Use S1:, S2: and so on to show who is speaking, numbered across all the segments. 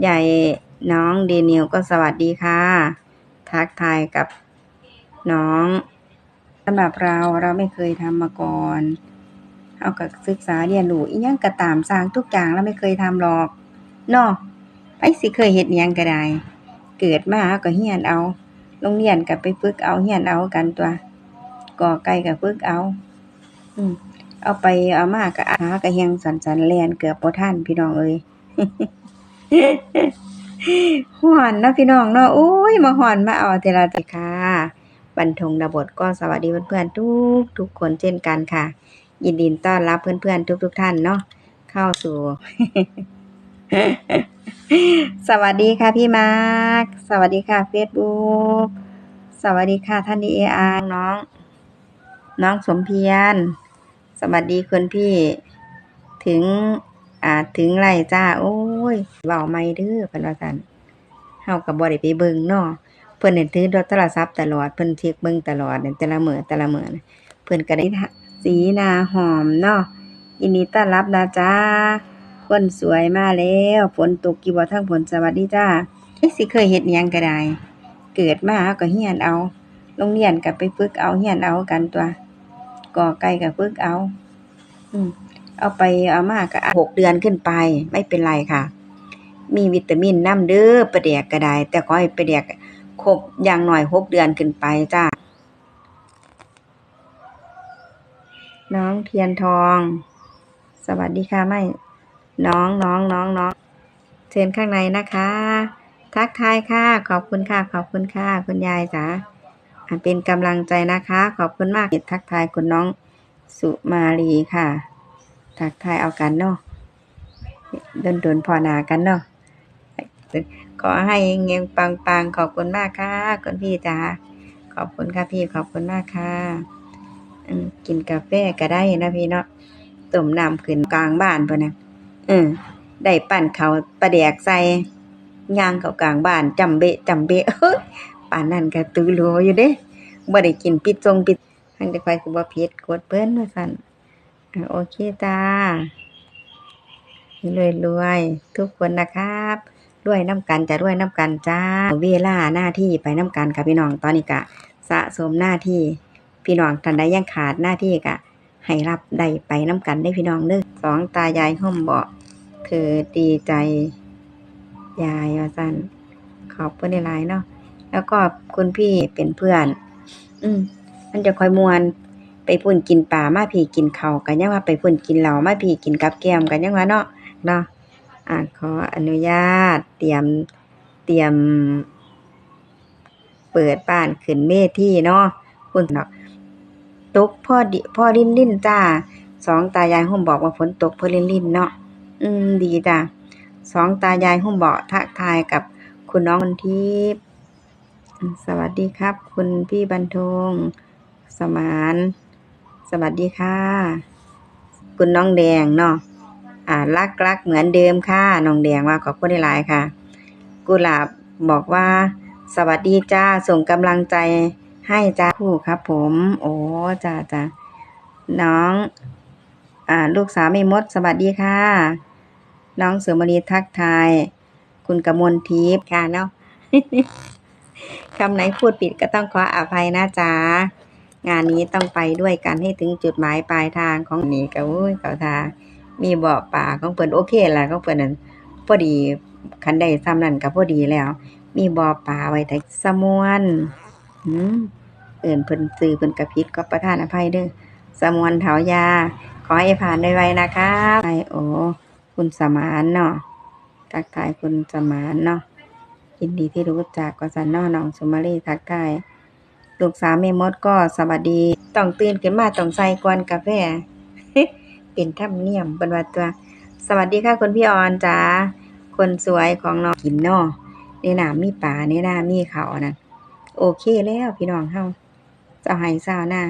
S1: ใหญ่น้องเดนิวก็สวัสดีค่ะ ทักทายกับน้องสำหรับเราเราไม่เคยทำมาก่อนเอากับศึกษาเรียนรู้อีหยังก็ตามสร้างทุกอย่างเราไม่เคยทำหรอกนาะไปสิเคยเฮ็ดยังก็ได้เกิดมาเราก็เรียนเอาโรงเรียนก็ไปฝึกเอาเรียนเอากันตัวก่อไก่ก็ฝึกเอา อืมเอาไปเอามาก็หาก็เฮียงสันๆแล่นเกือบบ่ทันพี่น้องเอ้ย ฮ้อนเนาะพี่น้องเนาะโอ้ยมาฮ้อนมาเอาแต่ละติค่ะ บันทงดาบทก็สวัสดีเพื่อนๆทุกทุกคนเช่นกันค่ะ ยินดีต้อนรับเพื่อนๆทุกๆท่านเนาะเข้าสู่ สวัสดีค่ะพี่มาร์คสวัสดีค่ะเฟซบุ๊กสวัสดีค่ะท่านดีเออาน้อง น้องสมเพียร สวัสดีคุณพี่ถึง อ่าถึงไรจ้า โอ้ยเว้าไม่เด้อเพิ่นว่าซั่นเฮาก็บ่ได้ไปเบิ่งเนาะเพิ่นเนี่ถือโทรศัพท์ตลอดเพิ่นเช็กเบิ่งตลอดเนั่นแต่ละมื้อแต่ละมื้อนเพิ่นก็ได้สีนาหอมเนาะยินดีต้อนรับนะจ้าคนสวยมาแล้วฝนตกอยู่บ่ทางฝนสวัสดีจ้าไอสิเคยเฮ็ดหยังก็ได้ เกิดมาเราก็เรียนเอาโรงเรียนก็ไปฝึกเอาเรียนเอากันตัวก่อไก่ก็ฝึกเอา อืม เอาไปเอามาก็หกเดือนขึ้นไปไม่เป็นไรค่ะ มีวิตามินน้ำเด้อปลาแดกก็ได้ แต่ขอให้ปลาแดกครบอย่างหน้อยหกเดือนขึ้นไปจ้าน้องเทียนทอง สวัสดีค่ะไม่ น้องน้องน้องน้องเชิญข้างในนะคะ ทักทายค่ะ ขอบคุณค่ะ ขอบคุณค่ะ คุณยายจ๋าเป็นกำลังใจนะคะ ขอบคุณมากทักทายคุณน้องสุมาลีค่ะ ทักทายเอากันเนาะดนดนๆพอนากันเนาะขอให้เงี้ยงปังปังๆขอบคุณมากค่ะคุณพี่จ๋าขอบคุณค่ะพี่ขอบคุณมากค่ะกินกาแฟก็ได้นะพี่เนาะต้มน้ำขึ้นกลางบ้านพุ่นะเออได้ปั่นเขาปลาแดกใส่ย่างเขากลางบ้านจำเบะจำเบะเฮ้ยป่านนั้นก็ตือโลอยู่เด้บ่ได้กินปิดทรงปิดทั้งแต่ไฟคือบ่ผิดกดเพิ่นว่าซั่น โอเคจ้ารวยรวยทุกคนนะครับด้วยน้ำกันจะด้วยน้ำกันจ้า เวลาหน้าที่ไปน้ำกันค่ะพี่น้องตอนนี้ก็สะสมหน้าที่พี่น้องท่านใดยังขาดหน้าที่ก็ให้รับได้ไปน้ำกันได้พี่น้องเด้อสองตายายห่มเบาะเธอดีใจยายว่าซั่นขอบคุณหลายๆเนาะแล้วก็คุณพี่เป็นเพื่อน อืมมันจะคอยมวน ไปพุ่นกินปลามาพี่กินเขากันยังว่าไปพุ่นกินเหล้ามาพี่กินกับแก้มกันยังว่าเนาะเนาะอ่าขออนุญาต เตรียมเตรียม เปิดบ้านขึ้นเวทีเนาะคุณเนาะตกพ่อดิพ่อลินลินจ้าสองตายายหุ่มบอกว่าฝนตกพ่อลินลินเนาะอืมดีจ้าสองตายายหุ่มบอกทักทายกับคุณน้องคนทิพย์สวัสดีครับ คุณพี่บรรทงสมาน สวัสดีค่ะ คุณน้องแดงเนาะอ่ารักรักเหมือนเดิมค่ะน้องแดงว่าขอบคุณหลายค่ะ กุหลาบบอกว่า สวัสดีจ้าส่งกำลังใจให้จ้าคู่ครับ ผม โอ้จ้าจ้าน้อง อ่า ลูกสาวไม่มด สวัสดีค่ะ น้องเสือมณีทักทาย คุณกมลทิพย์ค่ะเนาะคำไหนพูดผิดก็ต้องขออภัยนะจ๊ะ งานนี้ต้องไปด้วยกันให้ถึงจุดหมายปลายทางของนี่ก็อุ้ยเขาทามีบาะป่าของเพิ่นโอเคแหละของเพิ่นนั่นพอดีคันได้ซ้ำนั่นก็พอดีแล้ว มีบ่อป่าไว้แต่สมวนหืมเอิ่นเพิ่นซื้อเพิ่นก็ผิดก็ประทานอภัยเด้อสมวนเถายา ขอให้ผ่านไวๆนะครับไอโอคุณสมานเนาะทักทายคุณสมานเนาะยินดีที่รู้จักกสันเนาะน้องสุมาลีทักทาย ลูกสาวแม่มดก็สวัสดี ต้องตื่นขึ้นมาต้องใส่กวนกาแฟ เป็นธรรมเนียมเป็นว่าตัว สวัสดีค่ะคุณพี่ออนจ้าคนสวยของน้องกินนาะในน้ำมีป่าในน้ำมีเขานั่นโอเคแล้วพี่น้องเฮาเจ้าไห้เศร้าหน้า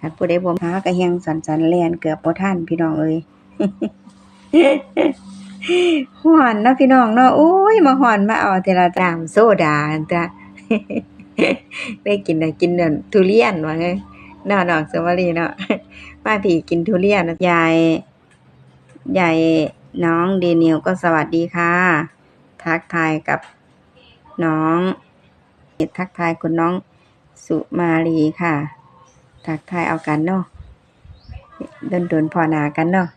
S1: คันผู้ใดบ่หากระเฮียงสันสันแลนเกือบบ่ทันพี่น้องเอ้ยฮ้อนเนาะพี่น้องเนาะโอ้ยมาฮ้อนมาเอาแต่ละน้ำโซดาจ้ะ ได้กินได้กินนั่นทุเรียนว่าไงเนาน้องสวัสดีเนาะมาพี่กินทุเรียนนะยายยายน้องเดนิวก็สวัสดีค่ะ ทักทายกับน้อง ทักทายคุณน้องสุมาลีค่ะ ทักทายเอากันเนาะโดนดนๆพอนากันเนาะ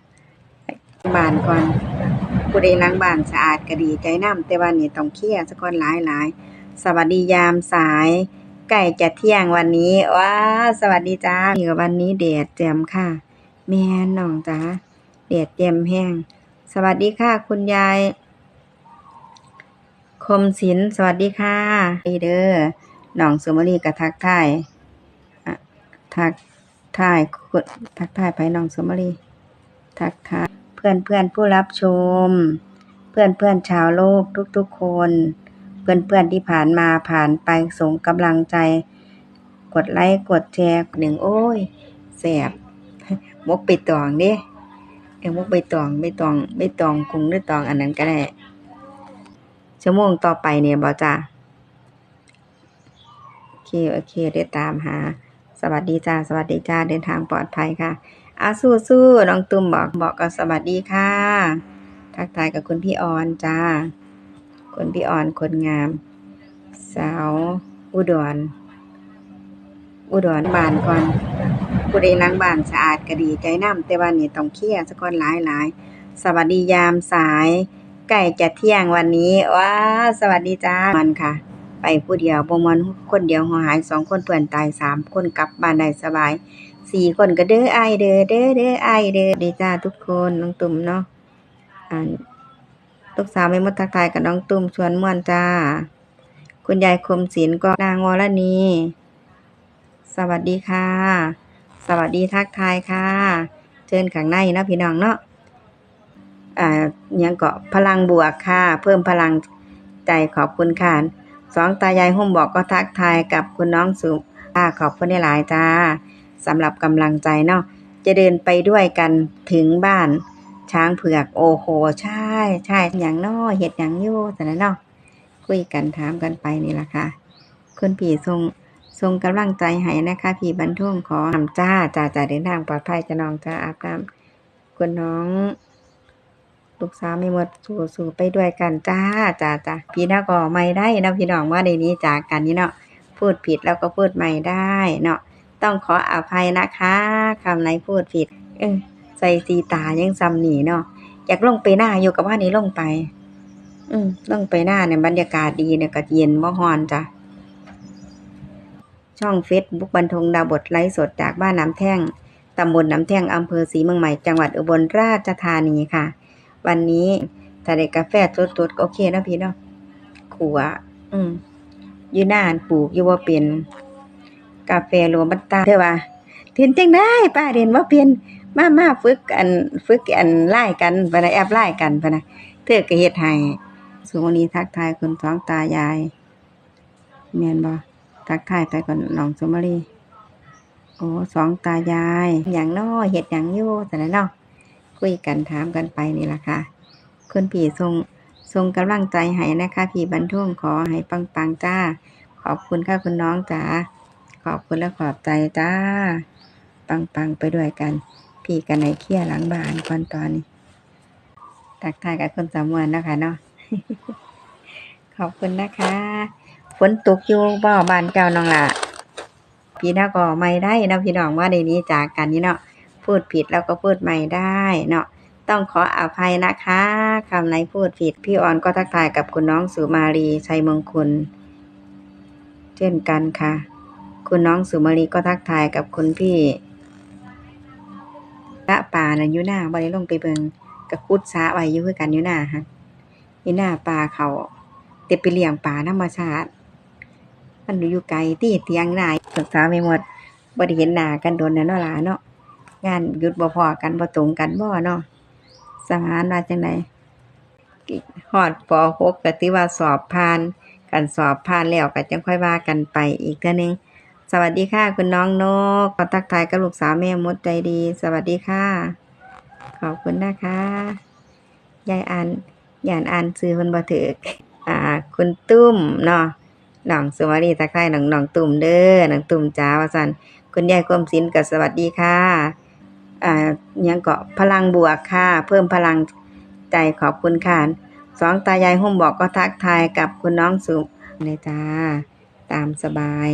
S1: บานก่อนผู้ใดล้างบานสะอาดก็ดีใจน้ำแต่ว่านี่ต้องเคลียร์ซะก่อนหลายหลาย สวัสดียามสายใกล้จะเที่ยงวันนี้ว้าสวัสดีจ้านี่ก็วันนี้แดดแจ่มค่ะ แม่น้องจ้าแดดแจ่มแห้ง สวัสดีค่ะ คุณยาย คมศิลป์สวัสดีค่ะดีเด้อน้องสุมาลีก็ทักทายะทักทายคุณทักทายไปน้องสุมาลีทักทายเพื่อนเพื่อนผู้รับชม เพื่อนเพื่อนชาวโลกทุกๆคน เพื่อนๆที่ผ่านมาผ่านไปส่งกำลังใจ กดไลค์กดแชร์หนึ่งโอ้ยแสบมกไปตองเด้เอ้มกไปตองไปตองไปตองคงหรือตองอันนั้นก็ได้ชั่วโมงต่อไปเนี่ยบอจ้าโอเคโอเคได้ตามหา สวัสดีจ้าสวัสดีจ้าเดินทางปลอดภัยค่ะอาสู้สู้ๆน้องตุ้มบอกบอกก็สวัสดีค่ะ ทักทายกับคุณพี่ออนจ้า คุณพี่อ่อนคนงาม สาวอุดร อุดรบ้านก่อนผู้ใดล้างบ้านสะอาดก็ดีใจน้ำแต่ว่านี่ต้องเคลียร์ซะก่อนหลายหลายสวัสดียามสายใกล้จะเที่ยงวันนี้ว้าสวัสดีจ้ามันค่ะ ไปผู้เดียวบ่มวนคนเดียวหัวหายสองคนเพื่อนตายสามคนกลับบ้านได้สบายสี่คนก็เด้อไอเด้อเด้อเด้อไอเด้อดีจ้าทุกคนน้องตุ่มเนาะอ่า ลูกสาวไม่มดทักทายกับน้องตุ่มชวนม่วนจ้า คุณยายคมศิลป์ก็นางวรณีสวัสดีค่ะ สวัสดีทักทายค่ะ เชิญข้างในนะพี่น้องเนาะอ่ายังเกาะพลังบวกค่ะ เพิ่มพลังใจขอบคุณค่ะสองตายายห่มบอกก็ทักทายกับคุณน้องสุค่ะขอบคุณหลายจ้าสำหรับกำลังใจเนาะจะเดินไปด้วยกันถึงบ้าน ช้างเผือกโอ้โหใช่ใช่อย่างน้อเห็ดอย่างยู่แต่ละเนาะคุยกันถามกันไปนี่แหละค่ะคุณพี่ทรงทรงกำลังใจให้นะคะ พี่บรรทุ่งขอทำจ้าจ้าจ้าเดินทางปลอดภัยจะน้องจ้าอาบน้ำคุณน้องลูกสาวไม่หมดสู่สู่ไปด้วยกันจ้าจ้าจ้าพี่น้าก็ไม่ได้นะพี่น้องว่าในนี้จากกันนี่เนาะพูดผิดแล้วก็พูดใหม่ได้เนาะต้องขออภัยนะคะคำไหนพูดผิด เออ ใส่สีตายังซ้ำหนีเนาะอยากลงไปหน้าอยู่กับว่านี้ลงไป อืมลงไปหน้าเนี่ยบรรยากาศดีเนี่ยก็เย็นบ่ฮอนจ้ะช่องเฟซบุ๊กบรรทงดาวบทไลฟ์สดจากบ้านน้ำแท่งตำบลน้ำแท่งอำเภอศรีเมืองใหม่จังหวัดอุบลราชธานีค่ะ วันนี้ถ้าได้กาแฟสดๆก็โอเคนะพี่เนาะขัว อืมยู่หน้านปลูกอยู่ว่าเป็น กาแฟโรบัสต้าเด้อว่าเรียนจังได้ป้าเรียนบ่าเป็น มามาฝึกอันฝึกอันไล่กันไปนะแอบไล่กันไปนะเธอก็เฮ็ดให้สุวันนี้ทักทายคุณสองตายายแม่นบ่ทักทายไปก่อนน้องสมรีโอ้สองตายายอย่างน้อเฮ็ดหยังยู่แต่ละเนาะคุยกันถามกันไปนี่แหละค่ะคุณพี่ทรงทรงกำลังใจให้นะคะ พี่บรรทุ่งขอให้ปังๆจ้า ขอบคุณค่ะคุณน้องจ๋าขอบคุณและขอบใจจ้า ปังปังไปด้วยกัน พี่กันในเคียหลังบ้านก่อนตอนนี้ทักทายกับคนสามวันนะคะเนาะขอบคุณนะคะฝนตกอยู่บ่บ้านเจ้าน้องละพี่น้าก็ไม่ได้นะพี่น้องว่าในนี้จากกันนี่เนาะพูดผิดแล้วก็พูดใหม่ได้เนาะต้องขออภัยนะคะคำไหนพูดผิด พี่ออนก็ทักทายกับคุณน้องสุมาลีชัยมงคลเช่นกันค่ะ คุณน้องสุมาลีก็ทักทายกับคุณพี่ ละป่าน่ะอยู่หน้าบ่ได้ลงไปเบิงกับคุดสาไว้อยู่คือกันอยู่หน้าฮะอยู่หน้าป่าเขาเต็ไปเลี้ยงป่าธรรมชาติ มันอยู่ไกลตีเตียงนายศึกษาไม่หมดบ่ได้เห็นหน้ากันโดนแน่เนาะล่ะเนาะงานหยุดบ่พอกันบ่ตรงกันบ่เนาะสมานว่าจังไดฮอดป .6 ก็ถือว่าสอบผ่านกันสอบผ่านแล้วก็จังค่อยว่ากันไปอีกเทื่อนึง สวัสดีค่ะ คุณน้องนกขอทักทายกับลูกสาวแม่มดใจดี สวัสดีค่ะ ขอบคุณนะคะยายอ่านยานอ่านซื้อเพิ่นบ่ถูกอ่า คุณตุ้มเนาะน้องสวัสดีทักทายน้องน้องตุ้มเด้อน้องตุ้มจ้าว่าสันคุณยายกรมศิลป์ก็สวัสดีค่ะอ่ายังเก็พลังบวกค่ะ เพิ่มพลังใจขอบคุณค่ะสองตายายห่มบอกก็ทักทายกับคุณน้องสุเลยจ้า ตามสบาย